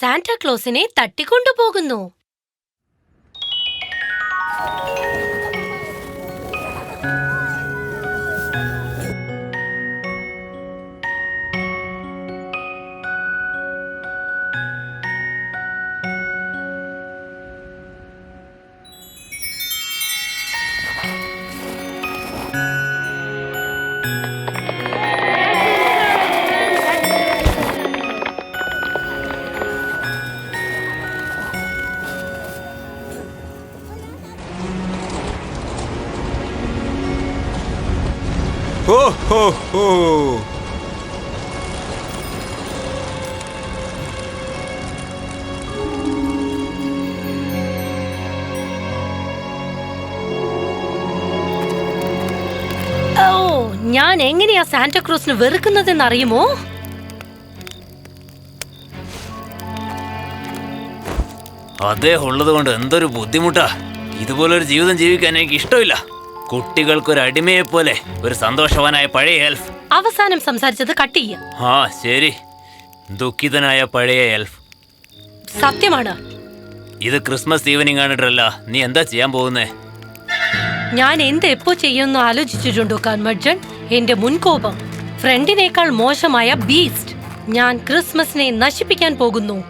സാന്റാക്ലോസിനെ തട്ടിക്കൊണ്ടുപോകുന്നു. ഞാൻ എങ്ങനെയാ സാന്റക്രൂസിന് വെറുക്കുന്നതെന്ന് അറിയുമോ അദ്ദേഹം ഉള്ളത് കൊണ്ട് എന്തൊരു ബുദ്ധിമുട്ടാ. ഇതുപോലൊരു ജീവിതം ജീവിക്കാൻ എനിക്ക് ഇഷ്ടമില്ല. കുട്ടികൾക്കൊരു അടിമയെ പോലെ ഒരു സന്തോഷവാനായ പഴയ എൽഫ്. അവസാനം സംസാരിച്ചത് കട്ട് ചെയ്യാം. ആ ശരി. ദുഃഖിതനായ പഴയ എൽഫ്. സത്യമാണ്. ഇത് ക്രിസ്മസ് ഈവനിങ് ആണിട്ടല്ല. നീ എന്താ ചെയ്യാൻ പോകുന്നേ? ഞാൻ എന്ത് എപ്പോ ചെയ്യുമെന്ന് ആലോചിച്ചിട്ടുണ്ടോ കൺമർജൻ എന്റെ മുൻകോപം. ഫ്രണ്ടിനേക്കാൾ മോശമായ ബീസ്റ്റ് ഞാൻ ക്രിസ്മസിനെ നശിപ്പിക്കാൻ പോകുന്നു.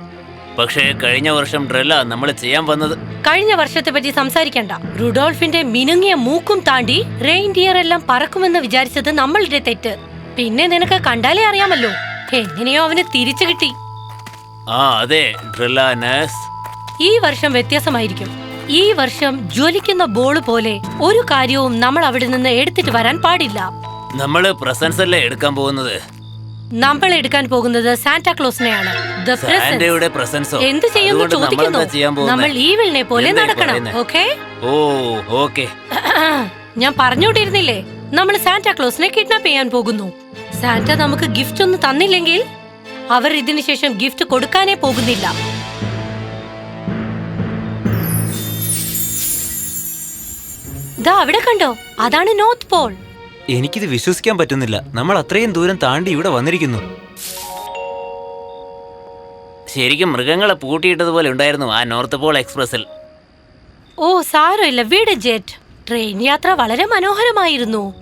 പക്ഷേ കഴിഞ്ഞ വർഷം ഡ്രല്ല നമ്മൾ ചെയ്യാൻ വന്നത്. കഴിഞ്ഞ വർഷത്തെ പറ്റി സംസാരിക്കണ്ട. റുഡോൾഫിന്റെ മിനുങ്ങിയ മൂക്കും താണ്ടി റെയിൻഡിയർ എല്ലാം പറക്കുമെന്ന് വിചാരിച്ചത് നമ്മളുടെ തെറ്റ്. പിന്നെ നിനക്ക് കണ്ടാലേ അറിയാമല്ലോ. എങ്ങനെയോ അവന് തിരിച്ചു കിട്ടി. ആ അതെ ഡ്രല്ല നഴ്സ് ഈ വർഷം വ്യത്യാസമായിരിക്കും. ഈ വർഷം ജ്വലിക്കുന്ന ബോൾ പോലെ ഒരു കാര്യവും നമ്മൾ അവിടെ നിന്ന് എടുത്തിട്ട് വരാൻ പാടില്ല. നമ്മൾ പ്രസൻസ് അല്ലേ എടുക്കാൻ പോകുന്നത്? നമ്മൾ എടുക്കാൻ പോകുന്നത് The presents. സാന്റയുടെ പ്രസൻസോ എന്ത് ചെയ്യുന്നു അതുകൊണ്ട് നമ്മൾ ചോദിക്കുന്നു. എന്താ ചെയ്യാൻ പോകുന്നെ? നമ്മൾ ഈവിളിനെ പോലെ എന്താ ഈ നടക്കണം പറയുന്നെ? ഓക്കെ ഓ ഓക്കെ. ഞാൻ പറഞ്ഞുകൊണ്ടിരുന്നില്ലേ നമ്മൾ സാന്റാക്ലോസിനെ കിഡ്നാപ്പ് ചെയ്യാൻ പോകുന്നു. സാന്റ നമുക്ക് ഗിഫ്റ്റ് ഒന്നും തന്നില്ലെങ്കിൽ അവർ ഇതിനു ശേഷം ഗിഫ്റ്റ് കൊടുക്കാനേ പോകുന്നില്ല. ദാ അവിടെ കണ്ടോ? അതാണ് നോർത്ത് പോൾ എനിക്കിത് വിശ്വസിക്കാൻ പറ്റുന്നില്ല. നമ്മൾ അത്രയും ദൂരം താണ്ടി ഇവിടെ വന്നിരിക്കുന്നു. ശരിക്കും മൃഗങ്ങളെ പൂട്ടിയിട്ടതുപോലെ ഉണ്ടായിരുന്നു ആ നോർത്ത് പോൾ എക്സ്പ്രസിൽ ഓ സാരമില്ല. വീട് ജെറ്റ്. ട്രെയിൻ യാത്ര വളരെ മനോഹരമായിരുന്നു.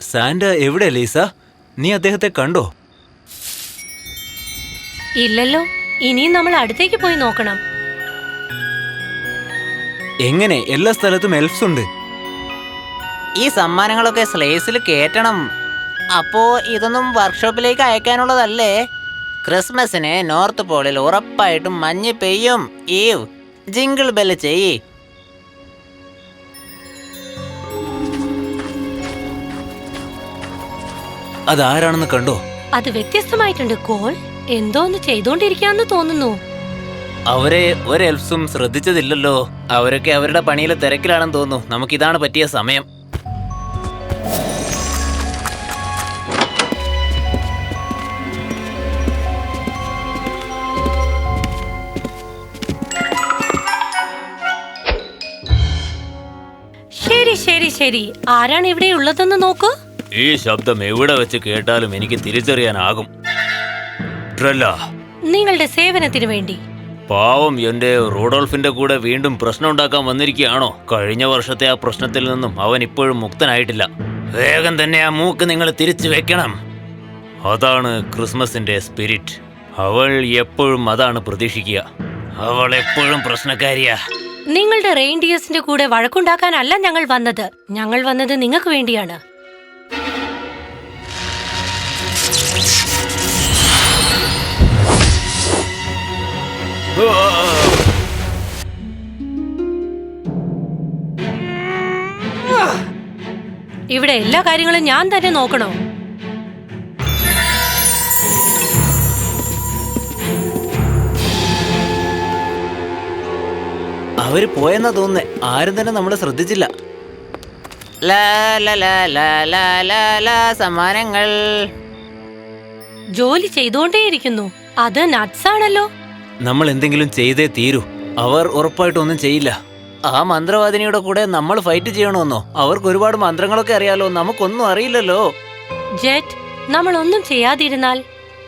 സാന്റ എവിടെ ലീസ? നീ അദ്ദേഹത്തെ കണ്ടോ? ഇല്ലല്ലോ. ഇനിയും നമ്മൾ അടുത്തേക്ക് പോയി നോക്കണം. എങ്ങനെ? എല്ലാ സ്ഥലത്തും എൽഫ്സ് ഉണ്ട്. ഈ സമ്മാനങ്ങളൊക്കെ സ്ലേസിൽ കയറ്റണം. അപ്പോ ഇതൊന്നും വർക്ക്ഷോപ്പിലേക്ക് അയക്കാനുള്ളതല്ലേ? ക്രിസ്മസിന് നോർത്ത് പോളിൽ ഉറപ്പായിട്ടും മഞ്ഞ് പെയ്യും. ഈവ് ജിങ്കിൾ ബെല്ല് ചെയ്യ്. അതാരാണെന്ന് കണ്ടോ? അത് വ്യത്യസ്തമായിട്ടുണ്ട് കോൾ. എന്തോ ഒന്ന് ചെയ്തോണ്ടിരിക്കാന്ന് തോന്നുന്നു. അവരെ ഒരെൽസും ശ്രദ്ധിച്ചതില്ലല്ലോ. അവരൊക്കെ അവരുടെ പണിയിലെ തിരക്കിലാണെന്ന് തോന്നുന്നു. നമുക്കിതാണ് പറ്റിയ സമയം. ശരി ശരി ശരി. ആരാണ് ഇവിടെ ഉള്ളതെന്ന് നോക്കൂ. ഈ ശബ്ദം എവിടെ വെച്ച് കേട്ടാലും എനിക്ക് തിരിച്ചറിയാനാകും. നിങ്ങളുടെ സേവനത്തിന് വേണ്ടി. പാവം എന്റെ റോഡോൾഫിന്റെ കൂടെ വീണ്ടും പ്രശ്നം ഉണ്ടാക്കാൻ വന്നിരിക്കുകയാണോ? കഴിഞ്ഞ വർഷത്തെ ആ പ്രശ്നത്തിൽ നിന്നും അവൻ ഇപ്പോഴും മുക്തനായിട്ടില്ല. വേഗം തന്നെ ആ മൂക്ക് നിങ്ങൾ തിരിച്ചു വെക്കണം. അതാണ് ക്രിസ്മസിന്റെ സ്പിരിറ്റ്. അവൾ എപ്പോഴും അതാണ് പ്രതീക്ഷിക്കുക. അവൾ എപ്പോഴും പ്രശ്നക്കാരിയാ. നിങ്ങളുടെ റെയിൻഡിയേഴ്സിന്റെ കൂടെ വഴക്കുണ്ടാക്കാനല്ല ഞങ്ങൾ വന്നത്. ഞങ്ങൾ വന്നത് നിങ്ങൾക്ക് വേണ്ടിയാണ്. ഇവിടെ എല്ലാ കാര്യങ്ങളും ഞാൻ തന്നെ നോക്കണോ? അവർ പോയെന്നാ തോന്നുന്നേ. ആരും തന്നെ നമ്മളെ ശ്രദ്ധിച്ചില്ല. ലാ ലാ ലാ ലാ ലാ ലാ ലാ സമ്മാനങ്ങൾ. ജോലി ചെയ്തുകൊണ്ടേയിരിക്കുന്നു അത് നട്സ് ആണല്ലോ. നമ്മൾ എന്തെങ്കിലും ചെയ്തേ തീരൂ. അവർ ഉറപ്പായിട്ടൊന്നും ചെയ്യില്ല. ആ മന്ത്രവാദിനിയുടെ കൂടെ നമ്മൾ ഫൈറ്റ് ചെയ്യണമെന്നോ അവർക്ക് ഒരുപാട് മന്ത്രങ്ങളൊക്കെ അറിയാലോ? നമുക്കൊന്നും അറിയില്ലല്ലോ. ജെറ്റ് നമ്മൾ ഒന്നും ചെയ്യാതിരുന്നാൽ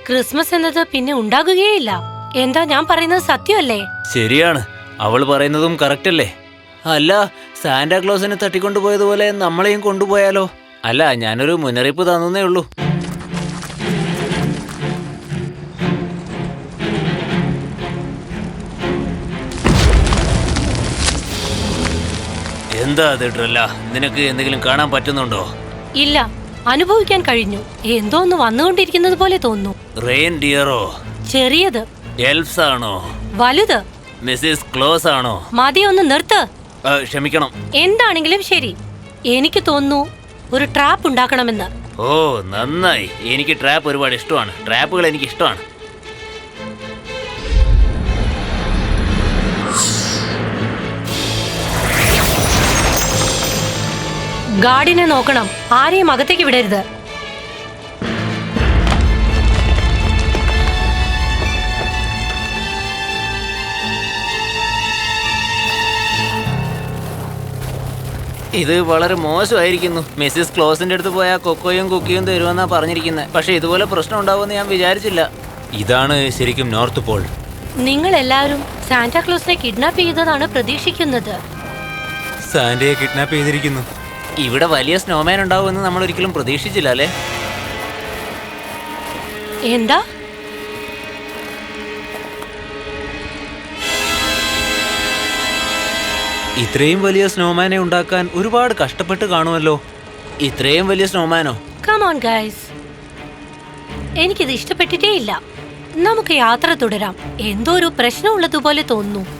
ക്രിസ്മസ് എന്നത് പിന്നെ ഉണ്ടാകുകയില്ല എന്താ ഞാൻ പറയുന്നത് സത്യമല്ലേ? ശരിയാണ്. അവൾ പറയുന്നതും കറക്റ്റ് അല്ലേ? അല്ല സാന്റാക്ലോസിനെ തട്ടിക്കൊണ്ടുപോയതുപോലെ നമ്മളെയും കൊണ്ടുപോയാലോ? അല്ല ഞാനൊരു മുന്നറിയിപ്പ് തന്നേ ഉള്ളൂ. എന്താ അത് ഡ്രല്ല? നിനക്ക് എന്തെങ്കിലും കാണാൻ പറ്റുന്നുണ്ടോ? ഇല്ല അനുഭവിക്കാൻ കഴിഞ്ഞു. എന്തോ ഒന്ന് വന്നുകൊണ്ടിരിക്കുന്നത് പോലെ തോന്നുന്നു. റെയിൻ ഡിയറോ ചെറിയത്. എൽഫ്സ് ആണോ? വലുത്. മിസ്സിസ് ക്ലോസ് ആണോ? മതി ഒന്ന് നിർത്ത്. ക്ഷമിക്കണം. എന്താണെങ്കിലും ശരി. എനിക്ക് തോന്നുന്നു ഒരു ട്രാപ്പ് ഉണ്ടാക്കണമെന്ന്. ഓ നന്നായി. എനിക്ക് ട്രാപ്പ് ഒരുപാട് ഇഷ്ടമാണ്. ട്രാപ്പുകൾ എനിക്ക് ഇഷ്ടമാണ് ഗാർഡിനെ നോക്കണം. ആരെയും അകത്തേക്ക് വിടരുത്. ഇത് വളരെ മോശമായിരിക്കുന്നു. മിസ്സിസ് ക്ലോസിന്റെ അടുത്ത് പോയാൽ കൊക്കോയും കുക്കിയും തരുമെന്നാ പറഞ്ഞിരിക്കുന്നത് പക്ഷെ ഇതുപോലെ പ്രശ്നം ഉണ്ടാവുമെന്ന് ഞാൻ വിചാരിച്ചില്ല. ഇതാണ് ശരിക്കും നോർത്ത് പോൾ. നിങ്ങൾ എല്ലാവരും സാന്റാക്ലോസിനെ കിഡ്നാപ്പ് ചെയ്തതാണ് പ്രതീക്ഷിക്കുന്നത്. സാന്റയെ കിഡ്നാപ്പ് ചെയ്തിരിക്കുന്നു. ഇവിടെ വലിയ സ്നോമാൻ ഉണ്ടാവുമെന്ന് നമ്മൾ ഒരിക്കലും പ്രതീക്ഷിച്ചില്ല അല്ലേ? എന്താ? ഇത്രയും വലിയ സ്നോമാനെ ഉണ്ടാക്കാൻ ഒരുപാട് കഷ്ടപ്പെട്ട് കാണുമല്ലോ. ഇത്രയും വലിയ സ്നോമാനോ കമോൺ ഗൈസ് എനിക്കിത് ഇഷ്ടപ്പെട്ടിട്ടേ ഇല്ല. നമുക്ക് യാത്ര തുടരാം. എന്തോ ഒരു പ്രശ്നമുള്ളതുപോലെ തോന്നുന്നു.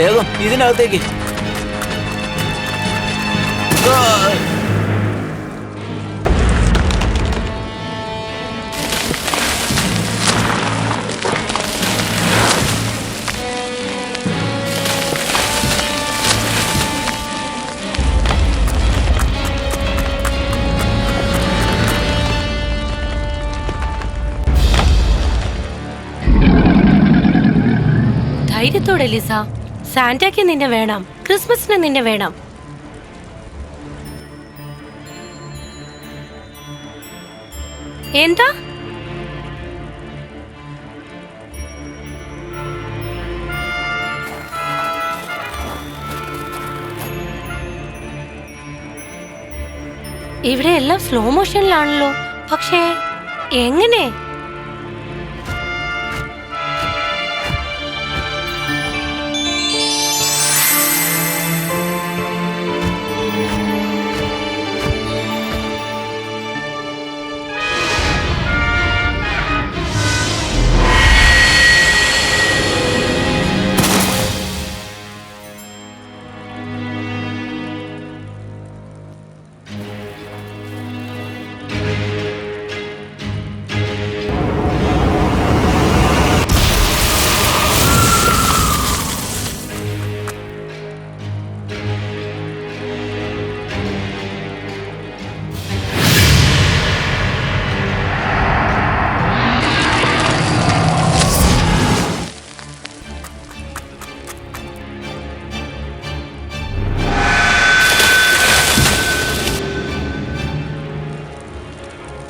വേഗം ഇതിനകത്തേക്ക്! ധൈര്യത്തോടെ ലിസ സാന്റാക്ക് നിന്നെ വേണം ക്രിസ്മസിന് നിന്നെ വേണം എന്താ ഇവിടെ എല്ലാം സ്ലോ മോഷനിലാണല്ലോ പക്ഷേ എങ്ങനെ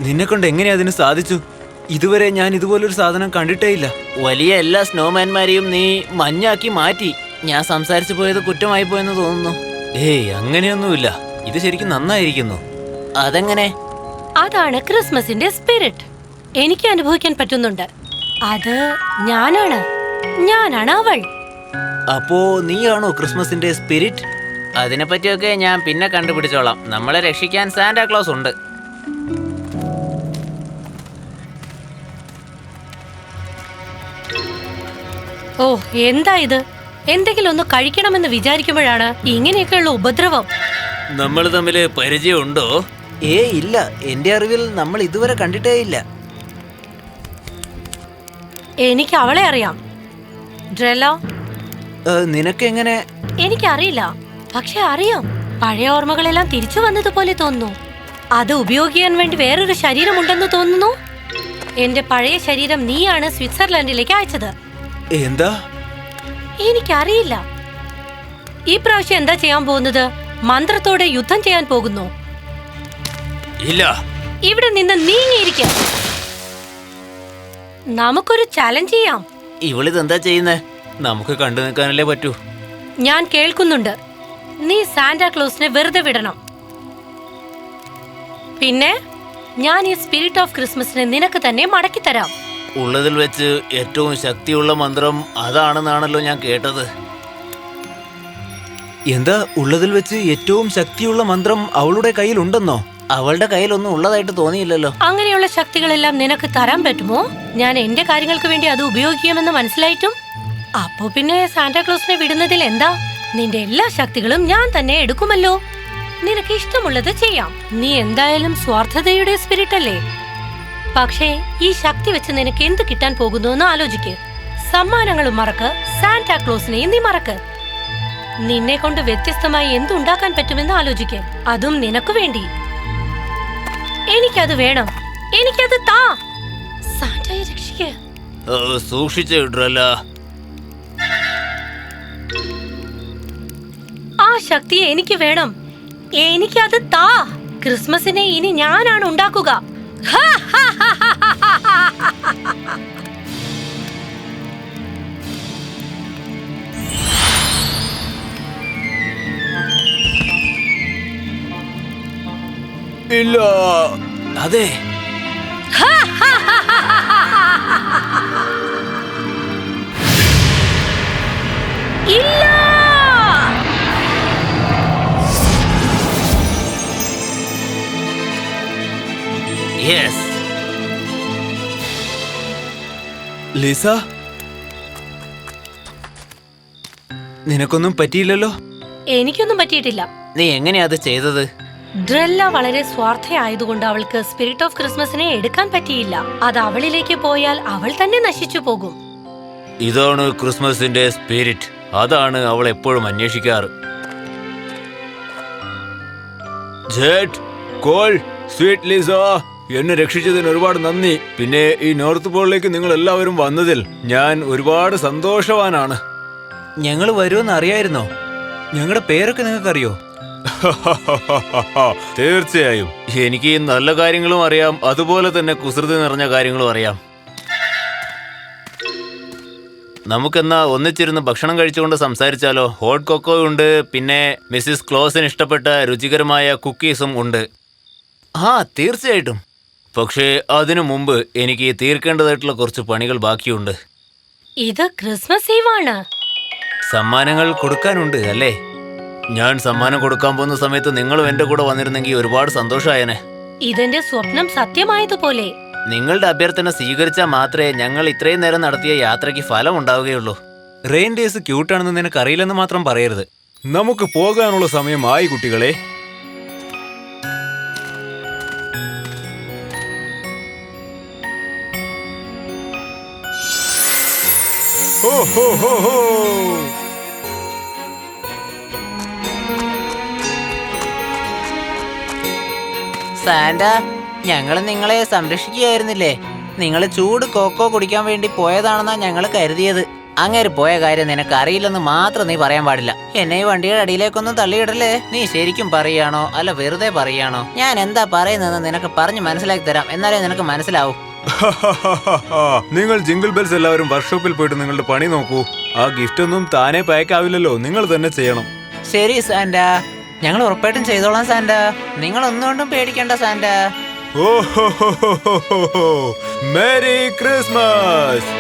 നിന്നെ കൊണ്ട് എങ്ങനെ അതിന് സാധിച്ചു? ഇതുവരെ ഞാൻ ഇതുപോലൊരു സാധനം കണ്ടിട്ടേ ഇല്ല. വലിയ എല്ലാ സ്നോമാൻമാരെയും നീ മഞ്ഞാക്കി മാറ്റി. ഞാൻ സംസാരിച്ചു പോയത് കുറ്റമായി പോയെന്ന് തോന്നുന്നു. ഏയ് അങ്ങനെയൊന്നുമില്ല. ഇത് ശരിക്കും നന്നായിരിക്കുന്നു. അതെങ്ങനെ? അതാണ് ക്രിസ്മസിന്റെ സ്പിരിറ്റ് എനിക്ക് അനുഭവിക്കാൻ പറ്റുന്നുണ്ട്. അത് ഞാനാണ്. ഞാനാണ് അവൾ. അപ്പോ നീയാണോ ക്രിസ്മസിന്റെ സ്പിരിറ്റ് അതിനെ പറ്റിയൊക്കെ ഞാൻ പിന്നെ കണ്ടുപിടിച്ചോളാം. നമ്മളെ രക്ഷിക്കാൻ സാന്റാ ക്ലോസ് ഉണ്ട്. ഓ എന്താ ഇത്? എന്തെങ്കിലും ഒന്ന് കഴിക്കണമെന്ന് വിചാരിക്കുമ്പോഴാണ് ഇങ്ങനെയൊക്കെയുള്ള ഉപദ്രവം. നമ്മൾ തമ്മിൽ പരിചയമുണ്ടോ? ഏ ഇല്ല. എന്റെ അറിവിൽ നമ്മൾ ഇതുവരെ കണ്ടിട്ടേ ഇല്ല. എനിക്ക് അവളെ അറിയാം. ഡ്രെല എങ്ങനെ നിനക്കെങ്ങനെ? എനിക്കറിയില്ല. പക്ഷെ അറിയാം. പഴയ ഓർമ്മകളെല്ലാം തിരിച്ചു വന്നതുപോലെ തോന്നുന്നു. അത് ഉപയോഗിക്കാൻ വേണ്ടി വേറൊരു ശരീരമുണ്ടെന്ന് തോന്നുന്നു? എന്റെ പഴയ ശരീരം നീയാണ് സ്വിറ്റ്സർലൻഡിലേക്ക് അയച്ചത്. എന്താ? എനിക്കറിയില്ല. ഈ പ്രാവശ്യം എന്താ ചെയ്യാൻ പോകുന്നത്? മന്ത്രത്തോടെ യുദ്ധം ചെയ്യാൻ പോകുന്നു. ഇല്ല. ഇവിടെ നിന്ന് നീങ്ങിയിരിക്ക. നമുക്കൊരു ചലഞ്ച് ചെയ്യാം. ഇവളിതെന്താ ചെയ്യുന്നേ? നമുക്ക് കണ്ടു നിൽക്കാനല്ലേ പറ്റൂ. ഞാൻ കേൾക്കുന്നുണ്ട്. നീ സാന്റാക്ലോസിനെ വെറുതെ വിടണം. പിന്നെ ഞാൻ ഈ സ്പിരിറ്റ് ഓഫ് ക്രിസ്മസിനെ നിനക്ക് തന്നെ മടക്കി തരാം ഉള്ളതിൽ വെച്ച് ഏറ്റവും ശക്തിയുള്ള മന്ത്രം അതാണെന്നാണല്ലോ ഞാൻ കേട്ടത്. എന്താ ഉള്ളതിൽ വെച്ച് ഏറ്റവും ശക്തിയുള്ള മന്ത്രം അവളുടെ കയ്യിലുണ്ടെന്നോ? അവളുടെ കയ്യിലൊന്നും ഉള്ളതായിട്ട് തോന്നിയില്ലല്ലോ. അങ്ങനെയുള്ള ശക്തികളെല്ലാം നിനക്ക് തരാൻ പറ്റുമോ? ഞാൻ എന്റെ കാര്യങ്ങൾക്ക് വേണ്ടി അത് ഉപയോഗിക്കാമെന്ന് മനസ്സിലായിട്ടും? അപ്പോ പിന്നെ സാന്റാക്ലോസിനെ വിടുന്നതിൽ എന്താ? നിന്റെ എല്ലാ ശക്തികളും ഞാൻ തന്നെ എടുക്കുമല്ലോ. നിനക്ക് ഇഷ്ടമുള്ളത് ചെയ്യാം. നീ എന്തായാലും സ്വാർത്ഥതയുടെ സ്പിരിറ്റ് അല്ലേ? പക്ഷേ ഈ ശക്തി വെച്ച് നിനക്ക് എന്ത് കിട്ടാൻ പോകുന്നു എന്ന് ആലോചിക്ക്. സമ്മാനങ്ങളും മറക്ക്. സാന്റാക്ലോസിനെയും നീ മറക്ക്. നിന്നെ കൊണ്ട് വ്യത്യസ്തമായി എന്തുണ്ടാക്കാൻ പറ്റുമെന്ന് ആലോചിക്ക്. അതും നിനക്ക് വേണ്ടി. എനിക്കത് വേണം. എനിക്കത് താ. സാന്റയെ രക്ഷിക്ക്. സൂക്ഷിച്ചു ഇടല്ല ആ ശക്തി എനിക്ക് വേണം. എനിക്കത് താ. ക്രിസ്മസിനെ ഇനി ഞാനാണ് ഉണ്ടാക്കുക. ഹാ, ഹാ, 일라 나대 ലിസ? നിനക്കൊന്നും പറ്റിയില്ലല്ലോ? എനിക്കൊന്നും പറ്റിയിട്ടില്ല. നീ എങ്ങനെയാ അത് ചെയ്തത്? ഡ്രെല്ല വളരെ സ്വാർത്ഥയായതുകൊണ്ട് അവൾക്ക് സ്പിരിറ്റ് ഓഫ് ക്രിസ്മസിനെ എടുക്കാൻ പറ്റിയില്ല. അത് അവളിലേക്ക് പോയാൽ അവൾ തന്നെ നശിച്ചു പോകും. ഇതാണ് ക്രിസ്മസിന്റെ സ്പിരിറ്റ് അതാണ് അവൾ എപ്പോഴും അന്വേഷിക്കാറ്. Jet call sweet Lisa. എന്നെ രക്ഷിച്ചതിന് ഒരുപാട് നന്ദി. പിന്നെ ഈ നോർത്ത് പോളിലേക്ക് നിങ്ങൾ എല്ലാവരും വന്നതിൽ ഞാൻ ഒരുപാട് സന്തോഷവാനാണ്. ഞങ്ങൾ വരുമെന്ന് അറിയായിരുന്നോ? ഞങ്ങളുടെ പേരൊക്കെ നിങ്ങൾക്കറിയോ? തീർച്ചയായും. എനിക്ക് നല്ല കാര്യങ്ങളും അറിയാം. അതുപോലെ തന്നെ കുസൃതി നിറഞ്ഞ കാര്യങ്ങളും അറിയാം. നമുക്കെന്നാ ഒന്നിച്ചിരുന്ന് ഭക്ഷണം കഴിച്ചുകൊണ്ട് സംസാരിച്ചാലോ? ഹോട്ട് കൊക്കോ ഉണ്ട്. പിന്നെ മിസ്സിസ് ക്ലോസിന് ഇഷ്ടപ്പെട്ട രുചികരമായ കുക്കീസും ഉണ്ട്. ആ തീർച്ചയായിട്ടും. പക്ഷേ അതിനു മുമ്പ് എനിക്ക് തീർക്കേണ്ടതായിട്ടുള്ള കുറച്ച് പണികൾ ബാക്കിയുണ്ട്. ഇത് ക്രിസ്മസ് ഈവാണ്. സമ്മാനങ്ങൾ കൊടുക്കാനുണ്ട് അല്ലേ? ഞാൻ സമ്മാനം കൊടുക്കാൻ പോകുന്ന സമയത്ത് നിങ്ങളും എന്റെ കൂടെ വന്നിരുന്നെങ്കിൽ ഒരുപാട് സന്തോഷമായനെ. ഇതെന്റെ സ്വപ്നം സത്യമായതുപോലെ. നിങ്ങളുടെ അഭ്യർത്ഥന സ്വീകരിച്ചാൽ മാത്രമേ ഞങ്ങൾ ഇത്രയും നേരം നടത്തിയ യാത്രയ്ക്ക് ഫലം ഉണ്ടാവുകയുള്ളൂ. റെയിൻ ഡേയ്സ് ക്യൂട്ടാണെന്ന് നിനക്കറിയില്ലെന്ന് മാത്രം പറയരുത്. നമുക്ക് പോകാനുള്ള സമയമായി കുട്ടികളെ. സാന്റ ഞങ്ങൾ നിങ്ങളെ സംരക്ഷിക്കുകയായിരുന്നില്ലേ? നിങ്ങൾ ചൂട് കോക്കോ കുടിക്കാൻ വേണ്ടി പോയതാണെന്നാ ഞങ്ങൾ കരുതിയത്. അങ്ങേര് പോയ കാര്യം നിനക്ക് അറിയില്ലെന്ന് മാത്രം നീ പറയാൻ പാടില്ല. എന്നെ ഈ വണ്ടിയുടെ അടിയിലേക്കൊന്നും തള്ളിയിടല്ലേ? നീ ശരിക്കും പറയാണോ അല്ല വെറുതെ പറയാണോ ഞാൻ എന്താ പറയുന്നതെന്ന് നിനക്ക് പറഞ്ഞു മനസ്സിലാക്കി തരാം. എന്നാലേ നിനക്ക് മനസ്സിലാവൂ. നിങ്ങൾ ജിംഗിൾ ബെൽസ് എല്ലാവരും വർക്ക്ഷോപ്പിൽ പോയിട്ട് നിങ്ങളുടെ പണി നോക്കൂ. ആ ഗിഫ്റ്റ് ഒന്നും താനേ പാക്ക് ആവില്ലല്ലോ നിങ്ങൾ തന്നെ ചെയ്യണം. ശരി സാന്റ. ഞങ്ങൾ ഉറപ്പായിട്ടും ചെയ്തോളാം സാന്റ. നിങ്ങൾ ഒന്നുകൊണ്ടും പേടിക്കണ്ട സാന്റ. ഓ മേരി ക്രിസ്മസ്